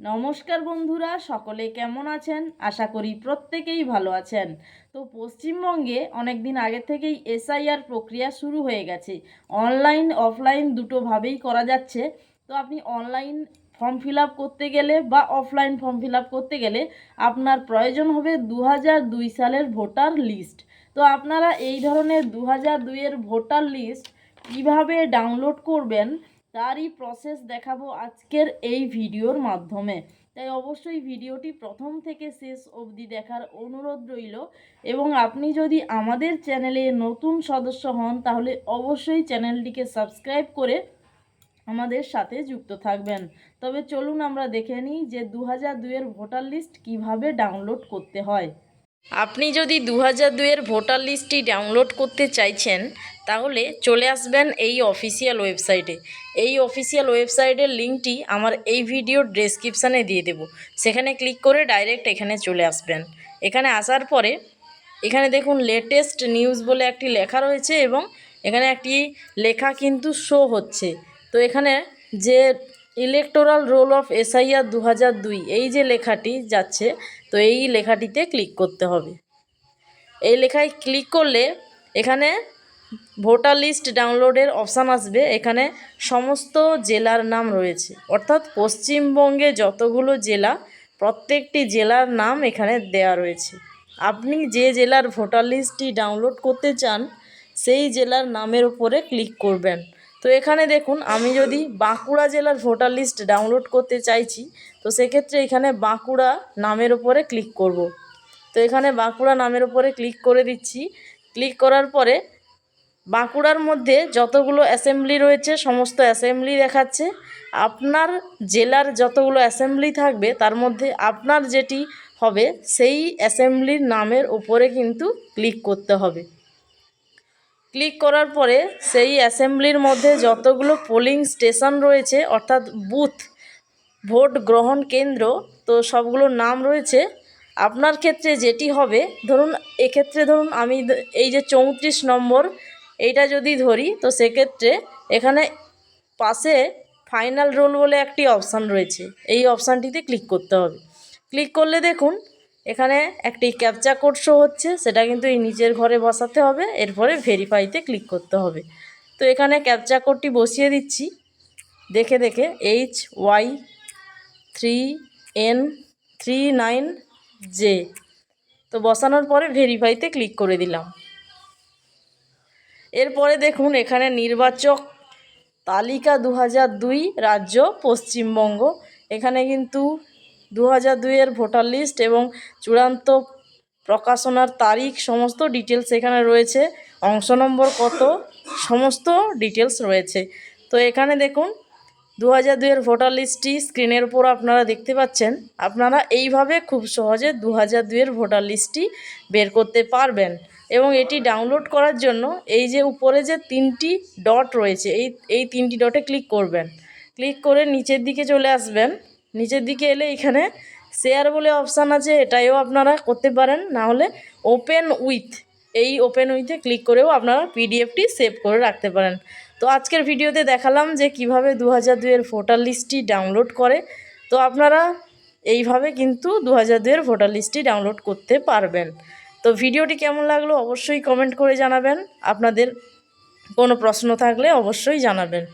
নমস্কার বন্ধুরা, সকলে কেমন আছেন? আশা করি প্রত্যেকেই ভালো আছেন। তো পশ্চিমবঙ্গে অনেক দিন আগে থেকেই এসআইআর প্রক্রিয়া শুরু হয়ে গেছে। অনলাইন, অফলাইন দুটোভাবেই করা যাচ্ছে। তো আপনি অনলাইন ফর্ম ফিল আপ করতে গেলে বা অফলাইন ফর্ম ফিল আপ করতে গেলে আপনার প্রয়োজন হবে দু দুই সালের ভোটার লিস্ট। তো আপনারা এই ধরনের দু হাজার দুইয়ের ভোটার লিস্ট কীভাবে ডাউনলোড করবেন তারই প্রসেস দেখাবো আজকের এই ভিডিওর মাধ্যমে। তাই অবশ্যই ভিডিওটি প্রথম থেকে শেষ অবধি দেখার অনুরোধ রইল এবং আপনি যদি আমাদের চ্যানেলে নতুন সদস্য হন, তাহলে অবশ্যই চ্যানেলটিকে সাবস্ক্রাইব করে আমাদের সাথে যুক্ত থাকবেন। তবে চলুন আমরা দেখে নিই যে দু হাজার দুইয়ের ভোটার লিস্ট কীভাবে ডাউনলোড করতে হয়। আপনি যদি দু হাজার দুইয়ের ভোটার লিস্টটি ডাউনলোড করতে চাইছেন, তাহলে চলে আসবেন এই অফিসিয়াল ওয়েবসাইটে। এই অফিসিয়াল ওয়েবসাইটের লিঙ্কটি আমার এই ভিডিওর ডেসক্রিপশানে দিয়ে দেব। সেখানে ক্লিক করে ডাইরেক্ট এখানে চলে আসবেন। এখানে আসার পরে এখানে দেখুন লেটেস্ট নিউজ বলে একটি লেখা রয়েছে এবং এখানে একটি লেখা কিন্তু শো হচ্ছে। তো এখানে যে ইলেকটোরাল রোল অফ এসআইআর দু হাজার দুই, এই যে লেখাটি যাচ্ছে, তো এই লেখাটিতে ক্লিক করতে হবে। এই লেখায় ক্লিক করলে এখানে ভোটার লিস্ট ডাউনলোডের অপশান আসবে। এখানে সমস্ত জেলার নাম রয়েছে। অর্থাৎ পশ্চিমবঙ্গে যতগুলো জেলা, প্রত্যেকটি জেলার নাম এখানে দেয়া রয়েছে। আপনি যে জেলার ভোটার লিস্টটি ডাউনলোড করতে চান, সেই জেলার নামের উপরে ক্লিক করবেন। তো এখানে দেখুন, আমি যদি বাঁকুড়া জেলার ভোটার লিস্ট ডাউনলোড করতে চাইছি, তো সেক্ষেত্রে এখানে বাঁকুড়া নামের ওপরে ক্লিক করব। তো এখানে বাঁকুড়া নামের ওপরে ক্লিক করে দিচ্ছি। ক্লিক করার পরে বাঁকুড়ার মধ্যে যতগুলো অ্যাসেম্বলি রয়েছে, সমস্ত অ্যাসেম্বলি দেখাচ্ছে। আপনার জেলার যতগুলো অ্যাসেম্বলি থাকবে, তার মধ্যে আপনার যেটি হবে, সেই অ্যাসেম্বলির নামের ওপরে কিন্তু ক্লিক করতে হবে। ক্লিক করার পরে সেই অ্যাসেম্বলির মধ্যে যতগুলো পোলিং স্টেশন রয়েছে, অর্থাৎ বুথ, ভোট গ্রহণ কেন্দ্র, তো সবগুলোর নাম রয়েছে। আপনার ক্ষেত্রে যেটি হবে, ধরুন, এক্ষেত্রে ধরুন আমি এই যে চৌত্রিশ নম্বর, এইটা যদি ধরি, তো সেক্ষেত্রে এখানে পাশে ফাইনাল রোল বলে একটি অপশান রয়েছে। এই অপশানটিতে ক্লিক করতে হবে। ক্লিক করলে দেখুন এখানে একটি ক্যাপচা কোড শো হচ্ছে, সেটা কিন্তু এই নিচের ঘরে বসাতে হবে, এরপরে ভেরিফাইতে ক্লিক করতে হবে। তো এখানে ক্যাপচা কোডটি বসিয়ে দিচ্ছি। দেখে দেখে H Y three N three nine J তো বসানোর পরে ভেরিফাইতে ক্লিক করে দিলাম। এরপরে দেখুন, এখানে নির্বাচক তালিকা দু হাজার দুই, রাজ্য পশ্চিমবঙ্গ। এখানে কিন্তু দু হাজার দুইয়ের ভোটার লিস্ট এবং চূড়ান্ত প্রকাশনার তারিখ, সমস্ত ডিটেলস এখানে রয়েছে। অংশ নম্বর কত? সমস্ত ডিটেলস রয়েছে। তো এখানে দেখুন দু হাজার দুইয়ের ভোটার লিস্টটি স্ক্রিনের উপর আপনারা দেখতে পাচ্ছেন। আপনারা এইভাবে খুব সহজে দু হাজার দুইয়ের ভোটার লিস্টটি বের করতে পারবেন এবং এটি ডাউনলোড করার জন্য এই যে উপরে যে তিনটি ডট রয়েছে, এই এই তিনটি ডটে ক্লিক করবেন। ক্লিক করে নিচের দিকে চলে আসবেন। নিচের দিকে এলে এখানে শেয়ার বলে অপশান আছে, এটাইও আপনারা করতে পারেন। না হলে ওপেন উইথ এই ওপেন উইথে ক্লিক করেও আপনারা পিডিএফটি সেভ করে রাখতে পারেন। তো আজকের ভিডিওতে দেখালাম যে কীভাবে দু হাজার দুয়ের ভোটার লিস্টটি ডাউনলোড করে। তো আপনারা এইভাবে কিন্তু দু হাজার দুয়ের ভোটার লিস্টটি ডাউনলোড করতে পারবেন। তো ভিডিওটি কেমন লাগল অবশ্যই কমেন্ট করে জানাবেন। আপনাদের কোনো প্রশ্ন থাকলে অবশ্যই জানাবেন।